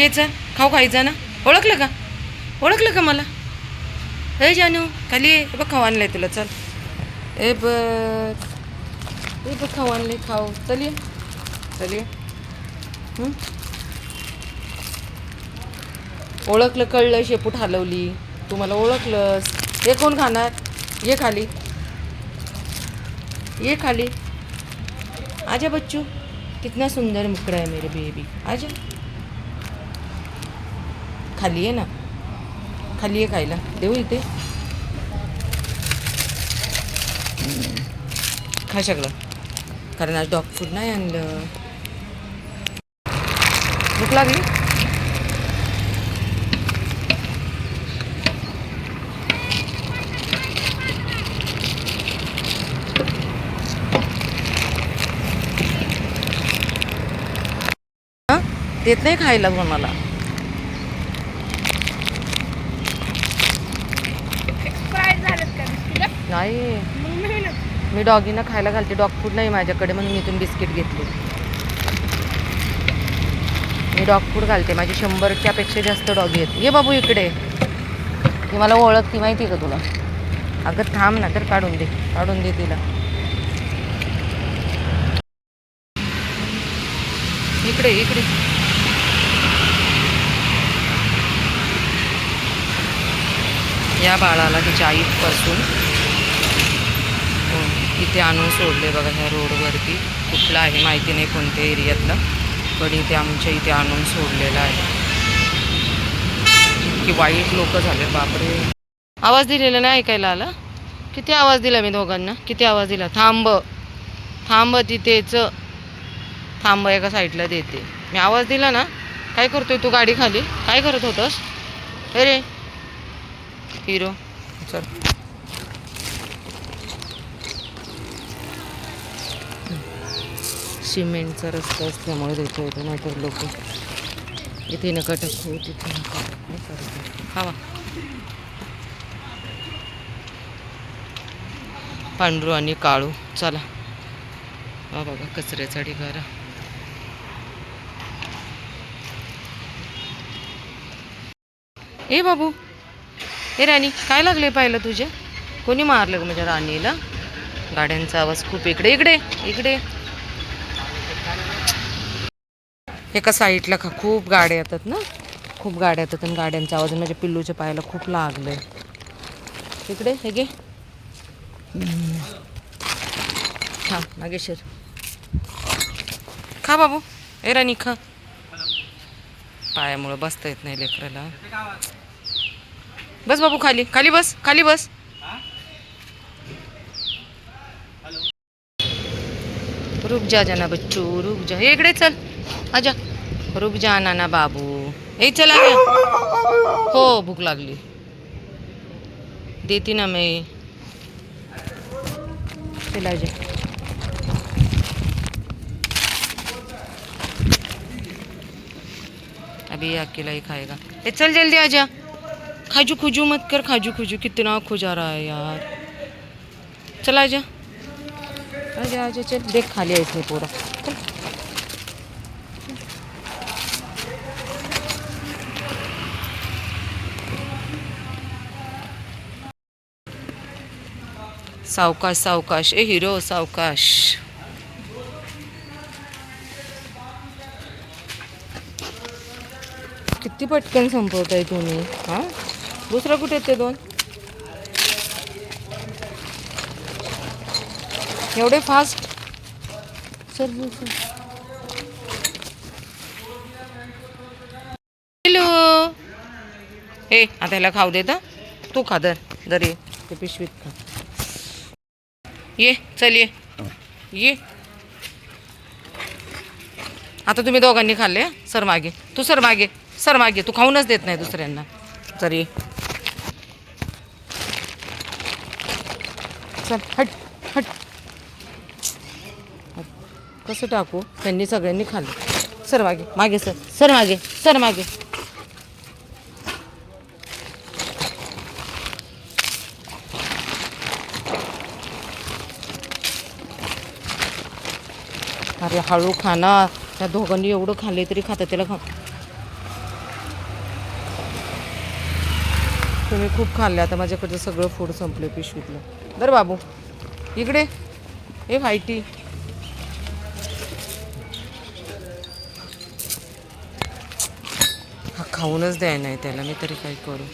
यायचं खाऊ खायचं ना? ओळखलं का? ओळखलं का मला? हे जानू खाली ये हे बघ खाऊ आणलंय तुला चल. ए बघ. हे बघ खाऊ आणले खाऊ. चल ये. चल ये. ओळखलं कळलं शेपूट हलवली. तू मला ओळखलंस. हे कोण खाणार? ये खाली. ये खाली. आजा बच्चू कितना सुंदर मुकड़ा है मेरे बेबी आजा. खाली आहे ना. खाली आहे खायला. देऊ इथे. खा सगळं. कारण आज डॉग फूड नाही आणलं. भूक लागली? देत नाही खायला कोणाला एक्सपायर झालेत का बिस्किट नाही. मी डॉगीना खायला घालते. डॉग फूड नाही माझ्याकडे म्हणून मी इथून बिस्किट घेतली. मी डॉग फूड घालते. माझी शंभरच्या पेक्षा जास्त डॉगी आहेत. ये बाबू इकडे. ती मला ओळखती माहिती का तुला? अगं थांब ना तर काढून दे. काढून दे तिला. इकडे इकडे. या बाळाला तिच्या आईपासून इथे आणून सोडले बघा ह्या रोडवरती. कुठला आहे माहिती नाही कोणत्या एरियातलं. पण इथे आमच्या इथे आणून सोडलेलं आहे. इतकी वाईट लोक झाले बापरे. आवाज दिलेला नाही ऐकायला आला? किती आवाज दिला मी दोघांना? किती आवाज दिला? थांब. थांब तिथेच. थांब एका साईडला देते. मी आवाज दिला ना? काय करतोय तू गाडी खाली? काय करत होतस? अरे. हिरो. चल. सिमेंटचा रस्ता असल्यामुळे त्याच्या इथे नाहीतर लोक इथे नका टाकू तिथे नका टाकू हवा पांढरू आणि काळू चला. हा बघा कचऱ्याचा ढिगारा. ए बाबू. ए राणी काय लागले पाहिलं तुझ्या? कोणी मारलं ग माझ्या राणीला? गाड्यांचा आवाज खूप इकडे इकडे इकडे. एका साईडला का खूप गाड्या येतात ना? खूप गाड्या येतात आणि गाड्यांचा आवाज माझ्या पिल्लूच्या पायाला खूप लागले इकडे हे घे. हम्म. नागेश्वर खा बाबू. ए राणी खा. पायामुळं बसता येत नाही लेकराला. बस बाबू खाली. खाली बस खाली बस. रुक जा जाना बच्चू, रुक जा। इकडे चल। आजा। रुक जा नाना बाबू। ए चला हो, भूक लागली। देती ना मैं। चला जा अभी अकेला ही खाएगा। ए चल जल्दी आजा। खाजू खुजू मत कर खाजू खुजू कितना खुजा रहा है यार। चल अरे जा जा चल देख खा लिया इसने पूरा. चल. सावकाश सावकाश. ए हिरो सावकाश. किती पटकन संपवताय तुम्ही हां? दुसरं कुठे येते दोन? एवढे फास्ट सर हॅलो ए आता याला खाऊ देता तू खा दर. दर ये. ते पिशवीत खा. ये चल ये. ये. आता तुम्ही दोघांनी खाल्ले हं? सर मागे. तू सर मागे. सर मागे. तू खाऊनच देत नाही दुसऱ्यांना. तर ये. चल हट. हट. कसं टाकू? त्यांनी सगळ्यांनी खाल्लं. सर मागे मागे सर. सर मागे सर मागे. अरे हळू खाना त्या दोघांनी एवढं खाल्ले तरी खात त्याला खा. तुम्ही खूप खाल्ले. आता माझ्याकडचं सगळं फूड संपलं पिशवीतलं. बरं बाबू इकडे. ए व्हायटी हा खाऊनच द्याय नाही त्याला मी तरी काय करू.